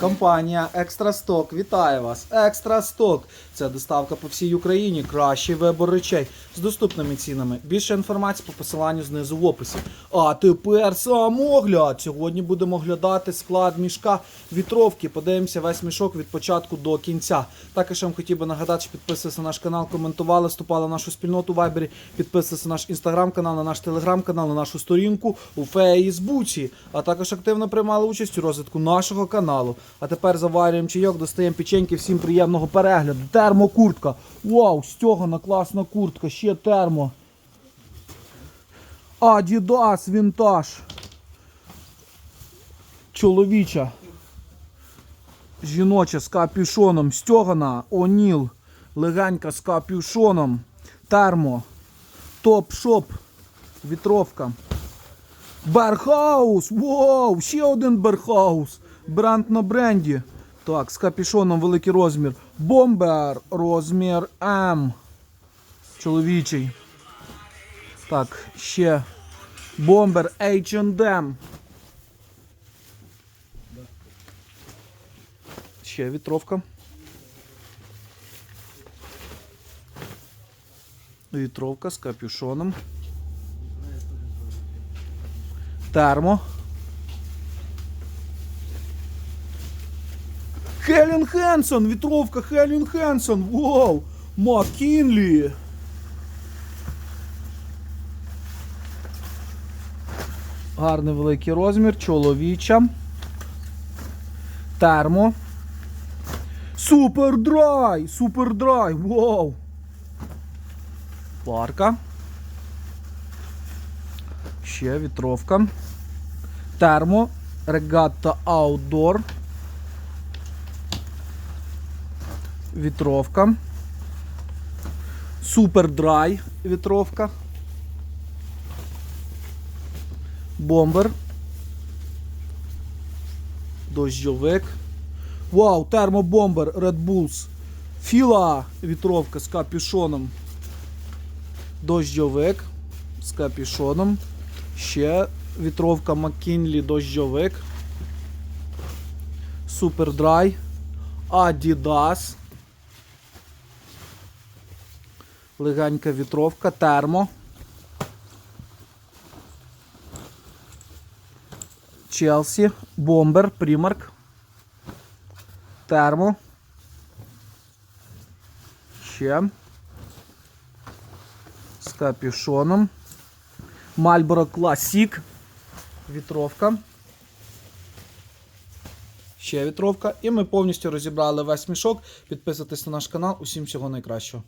Компанія Екстра Сток вітає вас. Екстра Сток це доставка по всій Україні. Кращий вибор речей з доступними цінами. Більше інформації по посиланню знизу в описі. А тепер сам огляд. Сьогодні будемо оглядати склад мішка вітровки. Подивимося весь мішок від початку до кінця. Також я вам хотів би нагадати, що підписуйтесь на наш канал, коментували, вступали в нашу спільноту в Вайбері, підписуйтесь на наш інстаграм-канал, на наш телеграм-канал, на нашу сторінку у Фейсбуці. А також активно приймали участь у розвитку нашого каналу. А тепер заварюємо чайок, достаємо печеньки. Всім приємного перегляду. Термокуртка. Вау, стьогана, класна куртка, ще термо. Adidas вінтаж. Чоловіча. Жіноча з капюшоном. Стьогана, Оніл. Легенька з капюшоном. Термо. Топ-шоп. Вітровка. Берхаус! Вау! Ще один Берхаус. Бренд на бренді. Так, з капюшоном великий розмір. Бомбер. Розмір М. Чоловічий. Так, ще. Бомбер H&M. Ще вітровка. Вітровка з капюшоном. Термо. Хелен Хенсон! Вітровка Хелен Хенсон! Вау! Маккінлі! Гарний великий розмір, чоловіча. Термо. Супердрай! Супердрай! Вау! Парка. Ще вітровка. Термо. Регатта Outdoor. Вітровка. Супердрай вітровка. Бомбер. Дощовик. Вау, термобомбер Red Bulls. Філа вітровка з капюшоном. Дощовик з капюшоном. Ще вітровка McKinley дощовик. Супердрай. Adidas. Легенька вітровка, термо. Челсі, бомбер, примарк. Термо. Ще. З капюшоном. Marlboro Classic. Вітровка. Ще вітровка. І ми повністю розібрали весь мішок. Підписуйтесь на наш канал. Усім всього найкращого.